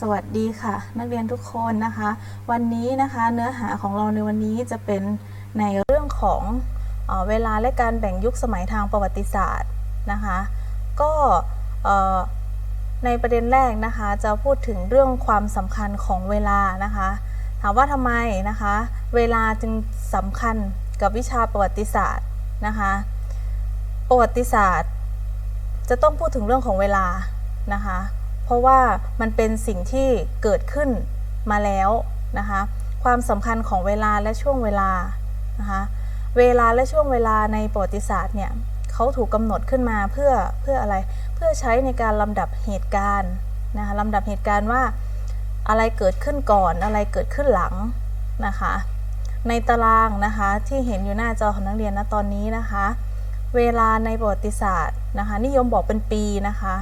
สวัสดีค่ะ นักเรียนทุกคนนะคะ วันนี้นะคะเนื้อหาของเราในวันนี้จะเป็นในเรื่องของเออเวลาและการแบ่งยุคสมัยทางประวัติศาสตร์นะคะ ก็ในประเด็นแรกนะคะจะพูดถึงเรื่องความสำคัญของเวลานะคะ ถามว่าทำไมนะคะ เวลาจึงสำคัญกับวิชาประวัติศาสตร์นะคะ ประวัติศาสตร์ จะต้องพูดถึงเรื่องของเวลานะคะ เพราะว่ามันเป็นสิ่งที่เกิดขึ้นมาแล้วนะคะความสำคัญของเวลาและช่วงเวลานะคะเวลาและช่วงเวลาในประวัติศาสตร์เนี่ยเขาถูกกำหนดขึ้นมาเพื่อเพื่ออะไรเพื่อใช้ในการลำดับเหตุการณ์นะคะลำดับเหตุการณ์ว่าอะไรเกิดขึ้นก่อนอะไรเกิดขึ้นหลังนะคะในตารางนะคะที่เห็นอยู่หน้าจอของนักเรียนนะตอนนี้นะคะ เวลาในประวัติศาสตร์นะคะนิยมบอกเป็นปีนะคะ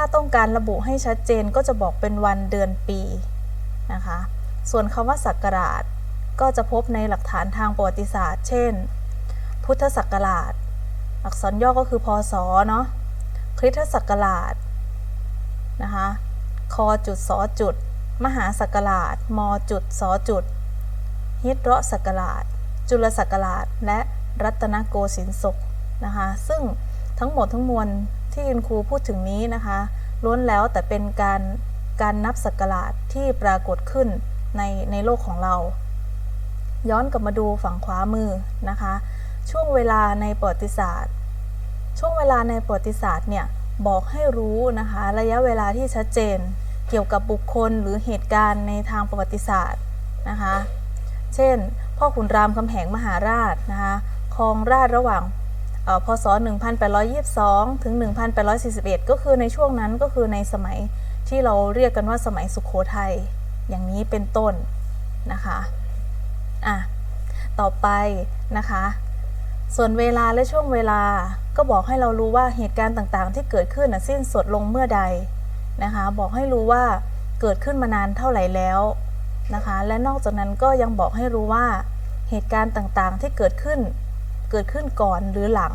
ถ้าต้องการระบุให้ชัดเจนก็จะบอกเป็นวันเดือนปีนะคะ ส่วนคำว่าศักราช ก็จะพบในหลักฐานทางประวัติศาสตร์ เช่น พุทธศักราช อักษรย่อก็คือพศเนาะคริสตศักราชนะคะคจุดสจุด มหาศักราชมจุดสจุดฮิตรศักราช จุลศักราช และรัตนโกสินทร์ศกนะคะ ซึ่งทั้งหมดทั้งมวล ที่คุณครูพูดถึงนี้นะคะล้วนแล้วแต่เป็นการการนับศักราชที่ปรากฏขึ้นในในโลกของเรา ย้อนกลับมาดูฝั่งขวามือนะคะ ช่วงเวลาในประวัติศาสตร์ ช่วงเวลาในประวัติศาสตร์เนี่ยบอกให้รู้นะคะระยะเวลาที่ชัดเจน เกี่ยวกับบุคคลหรือเหตุการณ์ในทางประวัติศาสตร์นะคะ เช่น พ่อขุนรามคำแหงมหาราชนะคะครองราชระหว่าง พศ 1822 ถึง 1841 ก็คือในช่วงนั้นก็คือในสมัยที่เราเรียกกันว่าสมัยสุขโขทัยอย่างนี้เป็นต้นนะคะอะต่อไปนะคะ ส่วนเวลาและช่วงเวลาก็บอกให้เรารู้ว่าเหตุการณ์ต่างๆ ที่เกิดขึ้นน่ะสิ้นสุดลงเมื่อใดนะคะ บอกให้รู้ว่าเกิดขึ้นมานานเท่าไหร่แล้วนะคะ และนอกจากนั้นก็ยังบอกให้รู้ว่าเหตุการณ์ต่างๆ ที่เกิดขึ้น เกิดขึ้นก่อนหรือหลัง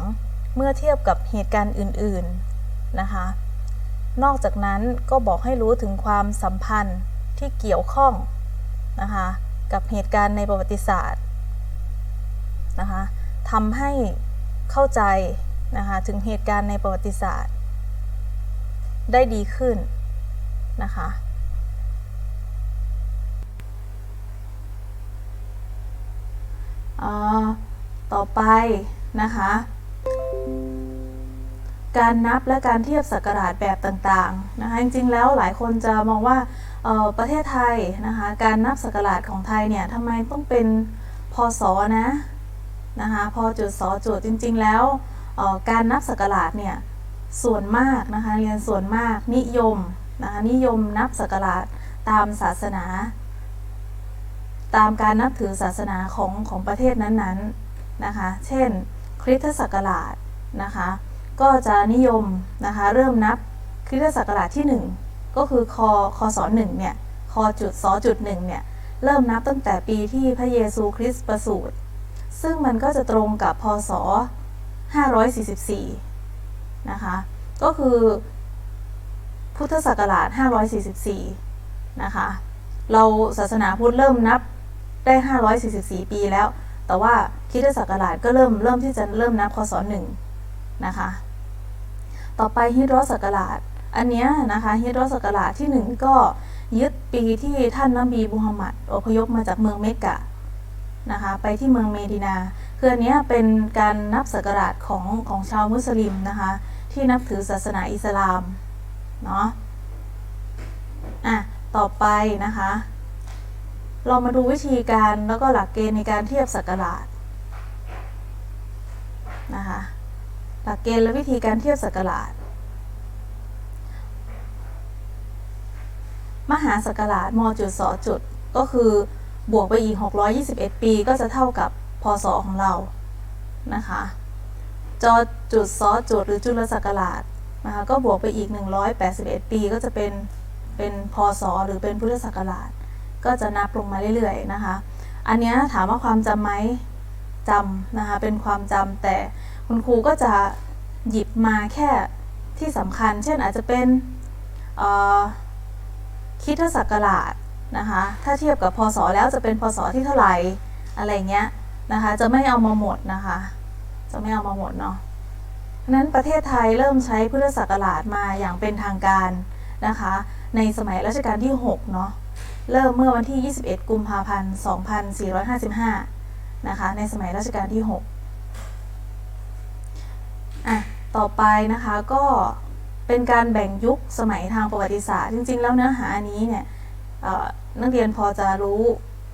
เมื่อเทียบกับเหตุการณ์อื่นๆนะคะ นอกจากนั้นก็บอกให้รู้ถึงความสัมพันธ์ที่เกี่ยวข้องนะคะกับเหตุการณ์ในประวัติศาสตร์นะคะทำให้เข้าใจนะคะถึงเหตุการณ์ในประวัติศาสตร์ ได้ดีขึ้นนะคะอ่า ต่อไปนะคะ การนับและการเทียบศักราชแบบต่างๆนะคะจริงๆแล้วหลายคนจะมองว่าออประเทศไทยนะคะการนับศักราชของไทยเนี่ยทำไมต้องเป็นพศนะนะคะพอจุดสอจุดจริง ๆ แล้วออการนับศักราชเนี่ยส่วนมากนะคะเรียนส่วนมากนิยมนะคะนิยมนับศักราชตามศาสนา ตามการนับถือศาสนาของของประเทศนั้นๆ นะคะ เช่น คริสตศักราชนะคะ ก็จะนิยมนะคะเริ่มนับคริสตศักราชที่ 1 ก็คือคคศหนึ่งเนี่ยคจุดสจุดหนึ่งเนี่ยเริ่มนับตั้งแต่ปีที่พระเยซูคริสต์ประสูติซึ่งมันก็จะตรงกับพศ 544 นะคะ ก็คือพุทธศักราช 544 นะคะ เราศาสนาพุทธเริ่มนับได้ 544 ปีแล้ว แต่ว่า คริสตศักราชก็เริ่มเริ่มที่จะเริ่มนับคศหนึ่งนะคะ ต่อไปฮิจรัสศักราช อันเนี้ยนะคะฮิจรัสศักราชที่หนึ่งก็ยึดปีที่ท่านนบีมุฮัมมัดอพยพมาจากเมืองเมกะนะคะไปที่เมืองเมดินา คืออันนี้เป็นการนับศักราชของของชาวมุสลิมนะคะที่นับถือศาสนาอิสลามเนาะอะต่อไปนะคะ เรามาดูวิธีการแล้วก็หลักเกณฑ์ในการเทียบศักราช นะคะหลักเกณฑ์และวิธีการเทียบศักราช มหาศักราชมจุดสจุดก็คือบวกไปอีก 621 ปี ก็จะเท่ากับพศของเรานะคะจอจุดซอจุดหรือจุลศักราชนะคะก็บวกไปอีก 181 ปี ก็จะเป็นเป็นพศหรือเป็นพุทธศักราช ก็จะนับลงมาเรื่อยๆนะคะ อันเนี้ยถามว่าความจำไหม จำนะคะเป็นความจำแต่คุณครูก็จะหยิบมาแค่ที่สำคัญ เช่นอาจจะเป็นคิดศักราชนะคะถ้าเทียบกับพศแล้วจะเป็นพศที่เท่าไหร่อะไรเงี้ยนะคะจะไม่เอามาหมดนะคะจะไม่เอามาหมดเนาะเพราะฉะนั้นประเทศไทยเริ่มใช้พุทธศักราชมาอย่างเป็นทางการนะคะในสมัยรัชกาลที่ 6 เนาะเริ่มเมื่อวันที่ 21 กุมภาพันธ์ 2455 นะคะในสมัยรัชกาลที่6อะต่อไปนะคะก็เป็นการแบ่งยุคสมัยทางประวัติศาสตร์ จริง ๆ แล้วเนื้อหาอันนี้เนี่ยนักเรียนพอจะรู้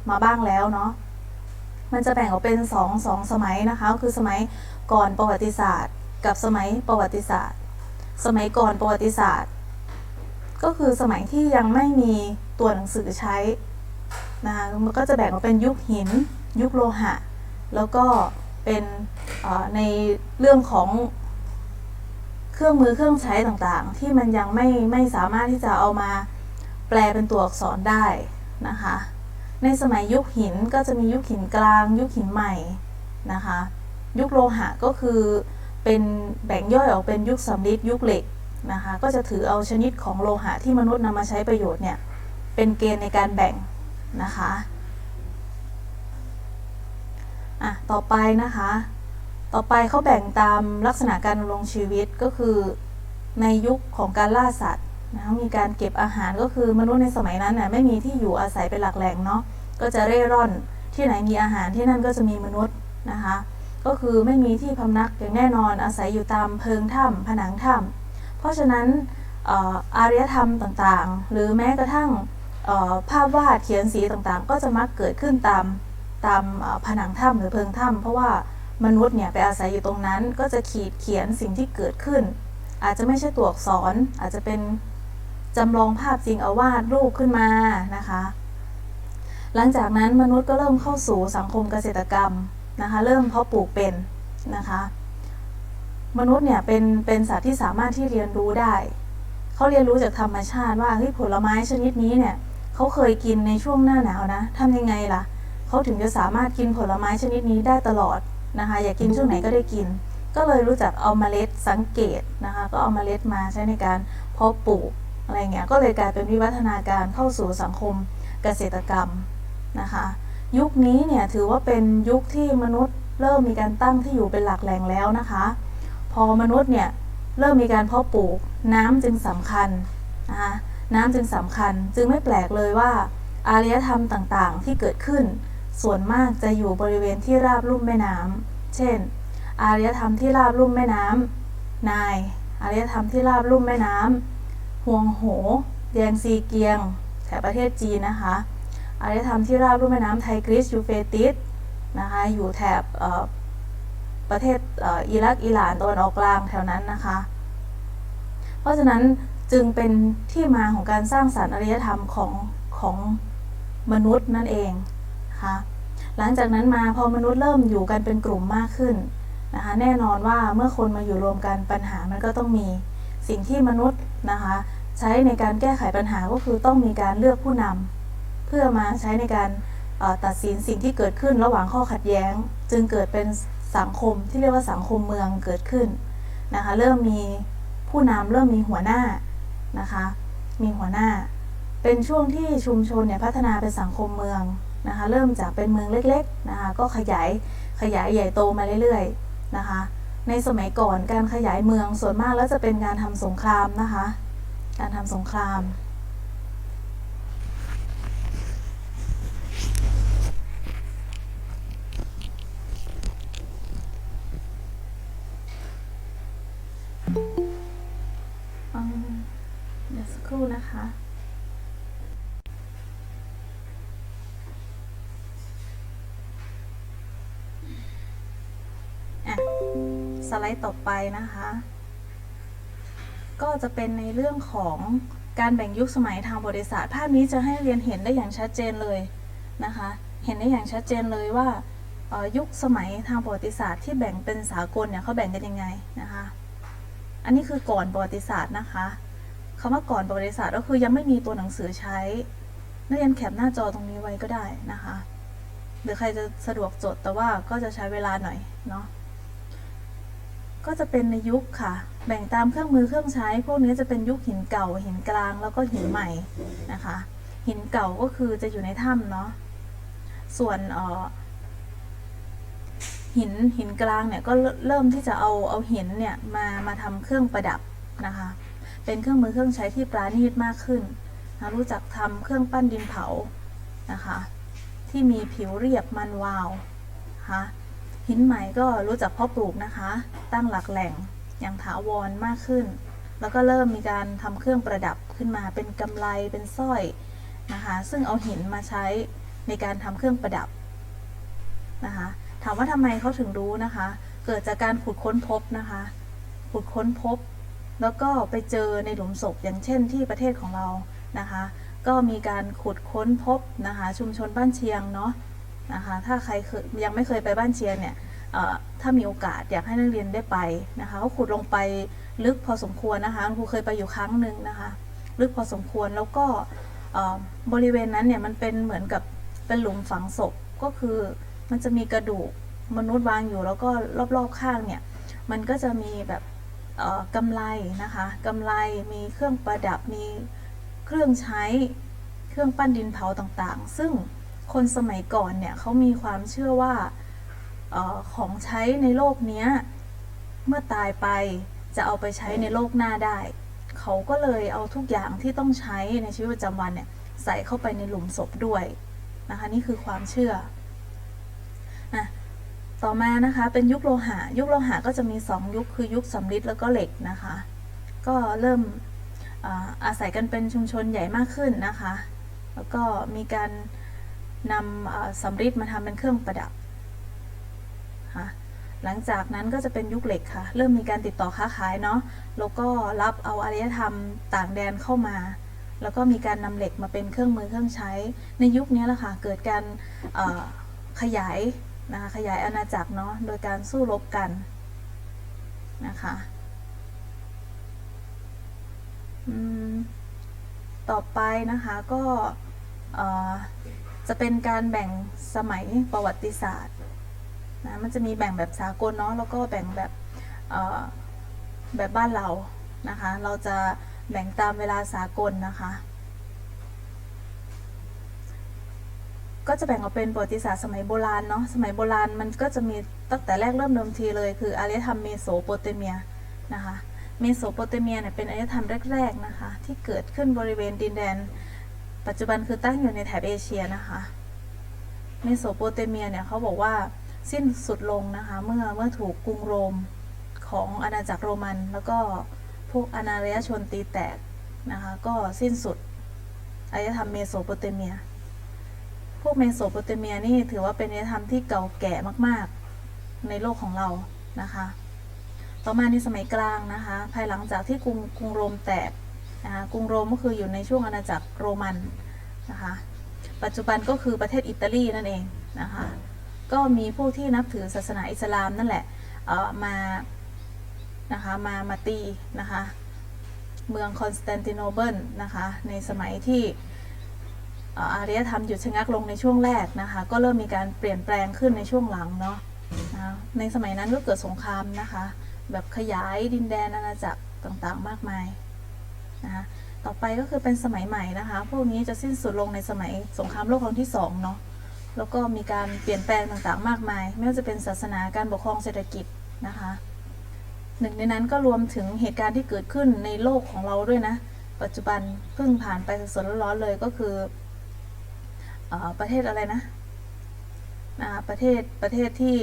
มาบ้างแล้วเนาะมันจะแบ่งออกเป็น2องสองสมัยนะคะ คือสมัยก่อนประวัติศาสตร์ กับสมัยประวัติศาสตร์ สมัยก่อนประวัติศาสตร์ ก็คือสมัยที่ยังไม่มีตัวหนังสือใช้นะคะมันก็จะแบ่งออกเป็นยุคหิน ยุคโลหะ แล้วก็เป็นในเรื่องของเครื่องมือเครื่องใช้ต่างๆ ที่มันยังไม่ไม่สามารถที่จะเอามาแปลเป็นตัวอักษรได้นะคะ ในสมัยยุคหินก็จะมียุคหินกลาง ยุคหินใหม่นะคะ ยุคโลหะก็คือเป็นแบ่งย่อยออกเป็นยุคสำริดยุคเหล็กนะคะก็จะถือเอาชนิดของโลหะที่มนุษย์นำมาใช้ประโยชน์เนี่ยเป็นเกณฑ์ในการแบ่งนะคะ อะต่อไปนะคะ ต่อไปเขาแบ่งตามลักษณะการดำรงชีวิตก็คือในยุคของการล่าสัตว์นะมีการเก็บอาหารก็คือมนุษย์ในสมัยนั้นน่ะไม่มีที่อยู่อาศัยเป็นหลักแหล่งเนาะก็จะเร่ร่อนที่ไหนมีอาหารที่นั่นก็จะมีมนุษย์นะคะ ก็คือไม่มีที่พำนักอย่างแน่นอนอาศัยอยู่ตามเพิงถ้ำผนังถ้ำเพราะฉะนั้นอารยธรรมต่างๆ หรือแม้กระทั่งภาพวาดเขียนสีต่างๆ ก็จะมักเกิดขึ้นตาม ตามผนังถ้ำหรือเพิงถ้ำเพราะว่ามนุษย์เนี่ยไปอาศัยอยู่ตรงนั้น ก็จะขีดเขียนสิ่งที่เกิดขึ้น อาจจะไม่ใช่ตัวอักษร อาจจะเป็นจำลองภาพจริงเอาวาดรูปขึ้นมานะคะ หลังจากนั้นมนุษย์ก็เริ่มเข้าสู่สังคมเกษตรกรรมนะคะ เริ่มเพาะปลูกเป็นนะคะ มนุษย์เนี่ยเป็นเป็นสัตว์ที่สามารถที่เรียนรู้ได้เขาเรียนรู้จากธรรมชาติว่าเฮ้ยผลไม้ชนิดนี้เนี่ยเขาเคยกินในช่วงหน้าหนาวนะทำยังไงล่ะเขาถึงจะสามารถกินผลไม้ชนิดนี้ได้ตลอดนะคะ อยากกินช่วงไหนก็ได้กิน ก็เลยรู้จักเอาเมล็ดสังเกตนะคะ ก็เอาเมล็ดมาใช้ในการเพาะปลูกอะไรเงี้ย ก็เลยกลายเป็นวิวัฒนาการเข้าสู่สังคมเกษตรกรรมนะคะ ยุคนี้เนี่ยถือว่าเป็นยุคที่มนุษย์เริ่มมีการตั้งที่อยู่เป็นหลักแหล่งแล้วนะคะ พอมนุษย์เนี่ยเริ่มมีการเพาะปลูกน้ำจึงสำคัญนะคะน้ำจึงสำคัญจึงไม่แปลกเลยว่าอารยธรรมต่างๆ ที่เกิดขึ้น ส่วนมากจะอยู่บริเวณที่ราบลุ่มแม่น้ำ เช่น อารยธรรมที่ราบลุ่มแม่น้ำ นาย อารยธรรมที่ราบลุ่มแม่น้ำฮวงโหแยงซีเกียง แถบประเทศจีนนะคะ อารยธรรมที่ราบลุ่มแม่น้ำไทกริสยูเฟติสนะคะ อยู่แถบประเทศอ,อิรักอิหร่านตะวันออกกลางแถวนั้นนะคะ เพราะฉะนั้นจึงเป็นที่มาของการสร้างสรรค์อารยธรรมของของมนุษย์นั่นเอง นะคะ หลังจากนั้นมาพอมนุษย์เริ่มอยู่กันเป็นกลุ่มมากขึ้นนะคะ แน่นอนว่าเมื่อคนมาอยู่รวมกันปัญหามันก็ต้องมี สิ่งที่มนุษย์นะคะ ใช้ในการแก้ไขปัญหาก็คือต้องมีการเลือกผู้นำเพื่อมาใช้ในการตัดสินสิ่งที่เกิดขึ้นระหว่างข้อขัดแย้ง จึงเกิดเป็นสังคมที่เรียกว่าสังคมเมืองเกิดขึ้นนะคะเริ่มมีผู้นำเริ่มมีหัวหน้านะคะ มีหัวหน้า เป็นช่วงที่ชุมชนเนี่ยพัฒนาเป็นสังคมเมือง นะคะเริ่มจากเป็นเมืองเล็กๆนะคะก็ขยายขยายใหญ่โตมาเรื่อยๆนะคะในสมัยก่อนการขยายเมืองส่วนมากแล้วจะเป็นการทำสงครามนะคะ การทำสงคราม ไลด์ต่อไปนะคะ ก็จะเป็นในเรื่องของการแบ่งยุคสมัยทางบริษัทภาพนี้จะให้เรียนเห็นได้อย่างชัดเจนเลยนะคะ เห็นได้อย่างชัดเจนเลยว่ายุคสมัยทางประวัติศาสตร์ที่แบ่งเป็นสากลเนี่ยเขาแบ่งกันยังไงนะคะ อันนี้คือก่อนประวัติศาสตร์นะคะคำว่าก่อนประวัติศาสตร์ก็คือยังไม่มีตัวหนังสือใช้นักเรียนแคปหน้าจอตรงนี้ไว้ก็ได้นะคะ หรือใครจะสะดวกจดแต่ว่าก็จะใช้เวลาหน่อยเนาะ ก็จะเป็นในยุคค่ะ แบ่งตามเครื่องมือเครื่องใช้ พวกนี้จะเป็นยุคหินเก่า หินกลางแล้วก็หินใหม่นะคะ หินเก่าก็คือจะอยู่ในถ้ำเนาะส่วนเออหินหินกลางเนี่ยก็เริ่มเริ่มที่จะเอาเอาหินเนี่ยมามาทำเครื่องประดับนะคะ เป็นเครื่องมือเครื่องใช้ที่ปราณีตมากขึ้นนะรู้จักทำเครื่องปั้นดินเผานะคะ ที่มีผิวเรียบมันวาวนะคะ หินใหม่ก็รู้จักเพาะปลูกนะคะ ตั้งหลักแหล่งอย่างถาวรมากขึ้น แล้วก็เริ่มมีการทำเครื่องประดับขึ้นมาเป็นกำไลเป็นสร้อยนะคะ ซึ่งเอาหินมาใช้ในการทำเครื่องประดับนะคะ ถามว่าทำไมเขาถึงรู้นะคะ เกิดจากการขุดค้นพบนะคะ ขุดค้นพบ แล้วก็ไปเจอในหลุมศพอย่างเช่นที่ประเทศของเรานะคะ ก็มีการขุดค้นพบนะคะ ชุมชนบ้านเชียงเนาะ นะคะ ถ้าใครเคยยังไม่เคยไปบ้านเชียงเนี่ยถ้ามีโอกาสอยากให้นักเรียนได้ไปนะคะเขาขุดลงไปลึกพอสมควรนะคะครูเคยไปอยู่ครั้งหนึ่งนะคะ ลึกพอสมควรแล้วก็บริเวณนั้นเนี่ยมันเป็นเหมือนกับเป็นหลุมฝังศพก็คือมันจะมีกระดูกมนุษย์วางอยู่แล้วก็รอบๆข้างเนี่ยมันก็จะมีแบบกำไลนะคะกำไลมีเครื่องประดับมีเครื่องใช้เครื่องปั้นดินเผาต่างๆ ซึ่ง คนสมัยก่อนเนี่ยเขามีความเชื่อว่าออของใช้ในโลกเนี้ยเมื่อตายไปจะเอาไปใช้ในโลกหน้าได้ เขาก็เลยเอาทุกอย่างที่ต้องใช้ในชีวิตประจำวันเนี่ยใส่เข้าไปในหลุมศพด้วยนะคะนี่คือความเชื่อนะต่อมานะคะเป็นยุคโลหะ ยุคโลหะก็จะมี 2 ยุคคือยุคสำริดแล้วก็เหล็กนะคะ ก็เริ่มออาศัยกันเป็นชุมชนใหญ่มากขึ้นนะคะ แล้วก็มีการ นำสำริดมาทำเป็นเครื่องประดับค่ะหลังจากนั้นก็จะเป็นยุคเหล็กค่ะ เริ่มมีการติดต่อค้าขายเนาะแล้วก็รับเอาอารยธรรมต่างแดนเข้ามา แล้วก็มีการนำเหล็กมาเป็นเครื่องมือเครื่องใช้ ในยุคนี้แหละค่ะเกิดการขยายนะคะขยายอาณาจักรเนาะโดยการสู้รบกันนะคะต่อไปนะคะก็ จะเป็นการแบ่งสมัยประวัติศาสตร์นะมันจะมีแบ่งแบบสากลเนาะแล้วก็แบ่งแบบแบบบ้านเรานะคะ เราจะแบ่งตามเวลาสากลนะคะ ก็จะแบ่งออกเป็นประวัติศาสตร์สมัยโบราณเนาะสมัยโบราณมันก็จะมีตั้งแต่แรกเริ่มเดิมทีเลยคืออารยธรรมเมโสโปเตเมียนะคะเมโสโปเตเมียเนี่ยเป็นอารยธรรมแรกๆนะคะ ที่เกิดขึ้นบริเวณดินแดน ปัจจุบันคือตั้งอยู่ในแถบเอเชียนะคะเมโสโปเตเมียเนี่ยเขาบอกว่าสิ้นสุดลงนะคะ เมื่อเมื่อถูกกรุงโรมของอาณาจักรโรมัน แล้วก็พวกอนาารยชนตีแตกนะคะ ก็สิ้นสุดอารยธรรมเมโสโปเตเมีย พวกเมโสโปเตเมียนี่ถือว่าเป็นอารยธรรมที่เก่าแก่มากๆในโลกของเรานะคะ ต่อมาในสมัยกลางนะคะ ภายหลังจากที่กรุงกรุงโรมแตก นะคะกรุงโรมก็คืออยู่ในช่วงอาณาจักรโรมันนะคะปัจจุบันก็คือประเทศอิตาลีนั่นเองนะคะก็มีพวกที่นับถือศาสนาอิสลามนั่นแหละเออมานะคะมามาตีนะคะเมืองคอนสแตนติโนเบิลนะคะในสมัยที่เอ่ออารยธรรมหยุดชะงักลงในช่วงแรกนะคะก็เริ่มมีการเปลี่ยนแปลงขึ้นในช่วงหลังเนาะนะในสมัยนั้นก็เกิดสงครามนะคะแบบขยายดินแดนอาณาจักรต่างๆ มากมาย นะคะต่อไปก็คือเป็นสมัยใหม่นะคะ พวกนี้จะสิ้นสุดลงในสมัยสงครามโลกครั้งที่สองเนาะแล้วก็มีการเปลี่ยนแปลงต่างๆ มากมาย ไม่ว่าจะเป็นศาสนาการปกครองเศรษฐกิจนะคะหนึ่งในนั้นก็รวมถึงเหตุการณ์ที่เกิดขึ้นในโลกของเราด้วยนะ ปัจจุบันเพิ่งผ่านไปสดๆร้อนๆเลยก็คืออประเทศอะไรนะประเทศประเทศที่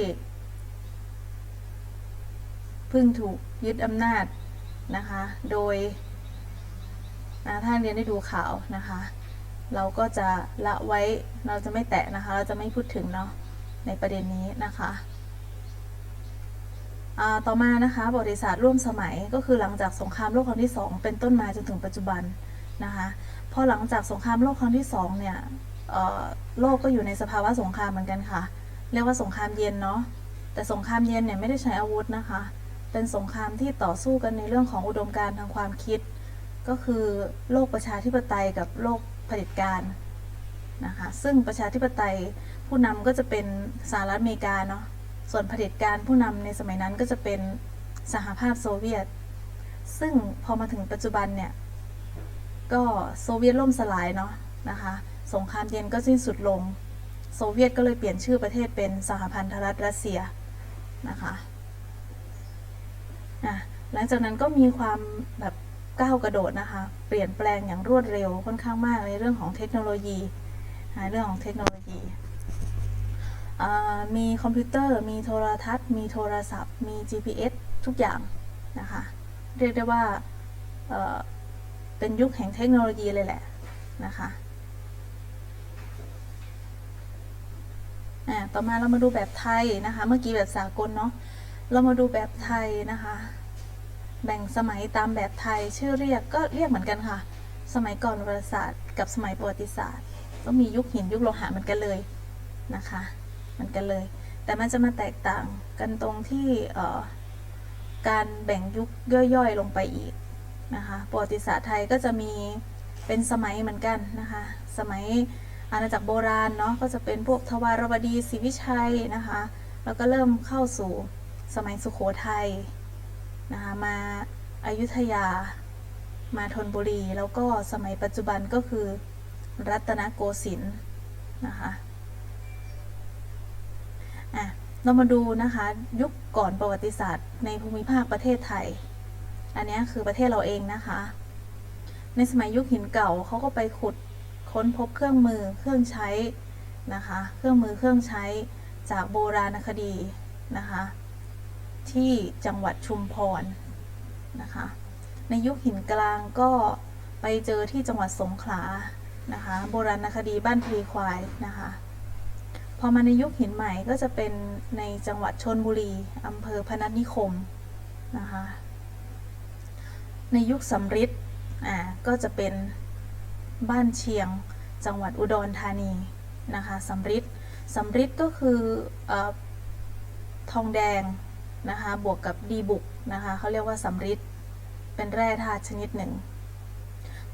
เพิ่งถูกยึดอำนาจนะคะ โดย นะถ้าเรียนได้ดูข่าวนะคะ เราก็จะละไว้เราจะไม่แตะนะคะ เราจะไม่พูดถึงเนาะในประเด็นนี้นะคะต่อมานะคะประวัติศาสตร์ร่วมสมัยก็คือหลังจากสงครามโลกครั้งที่ 2 เป็นต้นมาจนถึงปัจจุบันนะคะพอหลังจากสงครามโลกครั้งที่2เนี่ยโลกก็อยู่ในสภาวะสงครามเหมือนกันค่ะ เรียกว่าสงครามเย็นเนาะแต่สงครามเย็นเนี่ยไม่ได้ใช้อาวุธนะคะ เป็นสงครามที่ต่อสู้กันในเรื่องของอุดมการณ์ทางความคิด ก็คือโลกประชาธิปไตยกับโลกเผด็จการนะคะซึ่งประชาธิปไตยผู้นำก็จะเป็นสหรัฐอเมริกาเนาะส่วนเผด็จการผู้นำในสมัยนั้นก็จะเป็นสหภาพโซเวียต ซึ่งพอมาถึงปัจจุบันเนี่ยก็โซเวียตล่มสลายเนาะนะคะสงครามเย็นก็สิ้นสุดลง โซเวียตก็เลยเปลี่ยนชื่อประเทศเป็นสหพันธรัฐรัสเซียนะคะอะหลังจากนั้นก็มีความแบบ ก้าวกระโดดนะคะ เปลี่ยนแปลงอย่างรวดเร็วค่อนข้างมากในเรื่องของเทคโนโลยีเรื่องของเทคโนโลยีมีคอมพิวเตอร์ มีโทรทัศน์ มีโทรศัพท์ มี GPS ทุกอย่างนะคะ เรียกได้ว่าเเป็นยุคแห่งเทคโนโลยีเลยแหละนะคะต่อมาเรามาดูแบบไทยนะคะ เมื่อกี้แบบสากลเนาะ เรามาดูแบบไทยนะคะ แบ่งสมัยตามแบบไทยชื่อเรียกก็เรียกเหมือนกันค่ะ สมัยก่อนประวัติศาสตร์กับสมัยประวัติศาสตร์ ก็มียุคหินยุคโลหะเหมือนกันเลยนะคะเหมือนกันเลย แต่มันจะมาแตกต่างกันตรงที่เอ่อการแบ่งยุคย่อยๆลงไปอีกนะคะประวัติศาสตร์ไทยก็จะมีเป็นสมัยเหมือนกันนะคะ สมัยอาณาจักรโบราณเนาะก็จะเป็นพวกทวารวดีศรีวิชัยนะคะ แล้วก็เริ่มเข้าสู่สมัยสุขโขทัย นะคะมาอายุทยามาธนบุรี แล้วก็สมัยปัจจุบันก็คือรัตนโกสินทร์นะคะอะเรามาดูนะคะยุคก่อนประวัติศาสตร์ ในภูมิภาคประเทศไทย อันนี้คือประเทศเราเองนะคะ ในสมัยยุคหินเก่าเขาก็ไปขุดค้นพบเครื่องมือเครื่องใช้นะคะ เครื่องมือเครื่องใช้จากโบราณคดีนะคะ ที่จังหวัดชุมพรนะคะ ในยุคหินกลางก็ไปเจอที่จังหวัดสงขลานะคะ โบราณคดีบ้านพลีควายนะคะ พอมาในยุคหินใหม่ก็จะเป็นในจังหวัดชนบุรีอำเภอพนัสนิคมนะคะ ในยุคสำริดอ่าก็จะเป็นบ้านเชียงจังหวัดอุดรธานีนะคะสำริดสำริดก็คือเออทองแดง นะคะบวกกับดีบุกนะคะเขาเรียกว่าสำริดเป็นแร่ธาตุชนิดหนึ่ง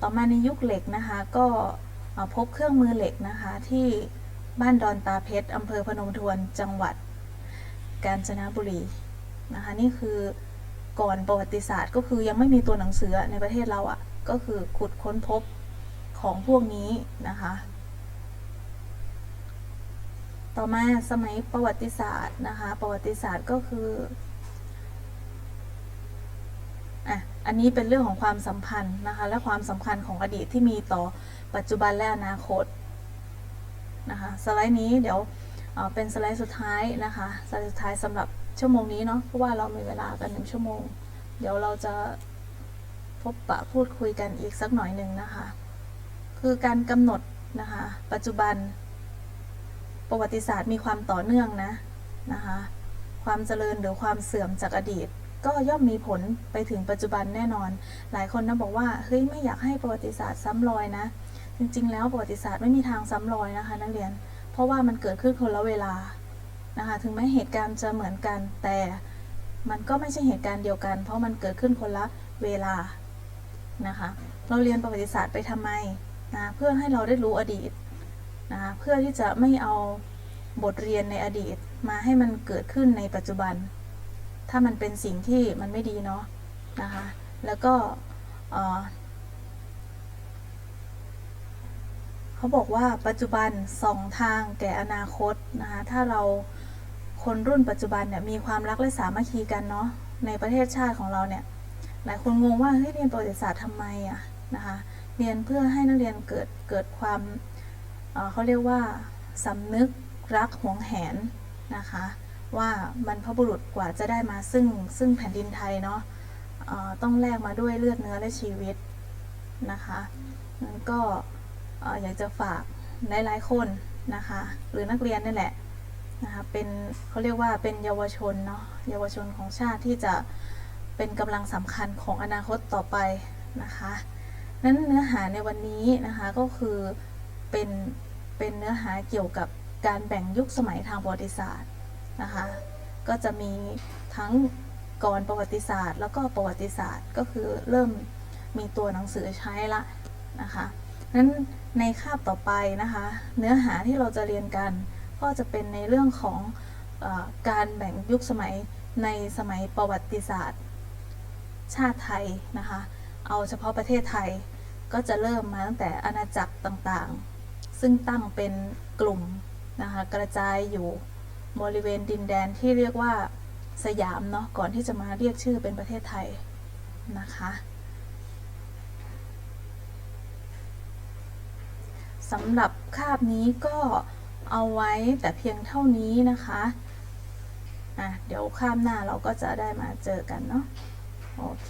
ต่อมาในยุคเหล็กนะคะก็พบเครื่องมือเหล็กนะคะที่บ้านดอนตาเพชรอำเภอพนมทวนจังหวัด กาญจนบุรีนะคะนี่คือก่อนประวัติศาสตร์ก็คือยังไม่มีตัวหนังสือในประเทศเราอะ่ะก็คือขุดค้นพบของพวกนี้นะคะ ต่อมาสมัยประวัติศาสตร์นะคะ ประวัติศาสตร์ก็คืออะอันนี้เป็นเรื่องของความสัมพันธ์นะคะ และความสำคัญของอดีตที่มีต่อปัจจุบันและอนาคตนะคะ สไลด์นี้เดี๋ยวเเป็นสไลด์สุดท้ายนะคะ สไลด์สุดท้ายสำหรับชั่วโมงนี้เนาะ เพราะว่าเรามีเวลากันหนึ่งชั่วโมง เดี๋ยวเราจะพบปะพูดคุยกันอีกสักหน่อยหนึ่งนะคะ คือการกำหนดนะคะ ปัจจุบัน ประวัติศาสตร์มีความต่อเนื่องนะนะคะ ความเจริญหรือความเสื่อมจากอดีต ก็ย่อมมีผลไปถึงปัจจุบันแน่นอน หลายคนนะบอกว่าเฮ้ยไม่อยากให้ประวัติศาสตร์ซ้ำรอยนะ จริงๆ แล้วประวัติศาสตร์ไม่มีทางซ้ำรอยนะคะ นักเรียน เพราะว่ามันเกิดขึ้นคนละเวลานะคะถึงแม้เหตุการณ์จะเหมือนกันแต่มันก็ไม่ใช่เหตุการณ์เดียวกัน เพราะมันเกิดขึ้นคนละเวลานะคะ เราเรียนประวัติศาสตร์ไปทำไมนะเพื่อให้เราได้รู้อดีต นะคะเพื่อที่จะไม่เอาบทเรียนในอดีตมาให้มันเกิดขึ้นในปัจจุบัน ถ้ามันเป็นสิ่งที่มันไม่ดีเนาะนะคะ แล้วก็เขาบอกว่าปัจจุบันสองทางแก่อนาคตนะคะ ถ้าเราคนรุ่นปัจจุบันเนี่ยมีความรักและสามัคคีกันเนาะในประเทศชาติของเราเนี่ย หลายคนงงว่าเฮ้ยเรียนประวัติศาสตร์ทำไมอะนะคะ เรียนเพื่อให้นักเรียนเกิดเกิดความ เขาเรียกว่าสำนึกรักหวงแหนนะคะ ว่าบรรพบุรุษกว่าจะได้มาซึ่งซึ่งแผ่นดินไทยเนาะต้องแลกมาด้วยเลือดเนื้อและชีวิตนะคะงั้นก็เอ่ออยากจะฝากหลายๆคนนะคะ หรือนักเรียนนี่แหละนะคะเป็นเขาเรียกว่าเป็นเยาวชนเนาะเยาวชนของชาติที่จะเป็นกำลังสำคัญของอนาคตต่อไปนะคะนั้นเนื้อหาในวันนี้นะคะก็คือ เป็นเป็นเนื้อหาเกี่ยวกับการแบ่งยุคสมัยทางประวัติศาสตร์นะคะก็จะมีทั้งก่อนประวัติศาสตร์ แล้วก็ประวัติศาสตร์ก็คือเริ่มมีตัวหนังสือใช้ละนะคะนั้นในคาบต่อไปนะคะเนื้อหาที่เราจะเรียนกัน ก็จะเป็นในเรื่องของออการแบ่งยุคสมัยในสมัยประวัติศาสตร์ ชาติไทยนะคะเอาเฉพาะประเทศไทยก็จะเริ่มมาตั้งแต่อาณาจักรต่างๆ ซึ่งตั้งเป็นกลุ่มนะคะกระจายอยู่บริเวณดินแดนที่เรียกว่าสยามเนาะก่อนที่จะมาเรียกชื่อเป็นประเทศไทยนะคะสำหรับคาบนี้ก็เอาไว้แต่เพียงเท่านี้นะคะอะเดี๋ยวคาบหน้าเราก็จะได้มาเจอกันเนาะโอเค